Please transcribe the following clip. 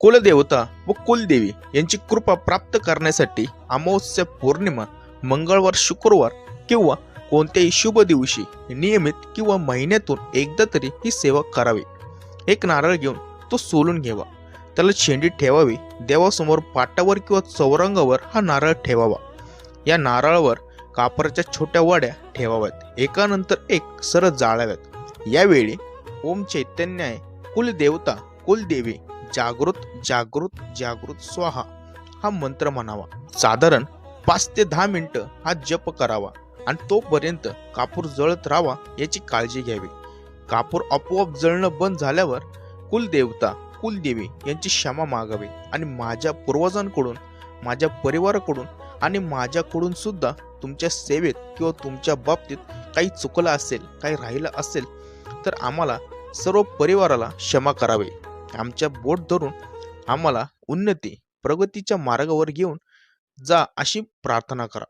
कुलदेवता व कुलदेवी यांची कृपा प्राप्त करण्यासाठी अमावस्या पौर्णिमा मंगळवार शुक्रवार किंवा कोणत्याही शुभ दिवशी नियमित किंवा महिन्यातून एकदा तरी ही सेवा करावी. एक नारळ घेऊन तो सोलून घ्यावा. त्याला शेंडी ठेवावी. देवासमोर पाटावर किंवा चौरंगावर हा नारळ ठेवावा. या नारळावर कापराच्या छोट्या वड्या ठेवाव्यात. एकानंतर एक सरळ जाळाव्यात यावेळी ओम चैतन्याय कुलदेवता कुलदेवी जागृत जागृत जागृत स्वाहा. हा मंत्र म्हणावा. साधारण पाच ते दहा मिनिटं हा जप करावा आणि तोपर्यंत कापूर जळत राहावा याची काळजी घ्यावी. कापूर आपोआप जळणं बंद झाल्यावर कुलदेवता कुलदेवी यांची क्षमा मागावी आणि माझ्या पूर्वजांकडून माझ्या परिवाराकडून आणि माझ्याकडून सुद्धा तुमच्या सेवेत किंवा तुमच्या बाबतीत काही चुकलं असेल काही राहिलं असेल तर आम्हाला सर्व परिवाराला क्षमा करावे. आमच्या बोट धरून आम्हाला उन्नती प्रगतीच्या मार्गावर घेऊन जा अशी प्रार्थना करा.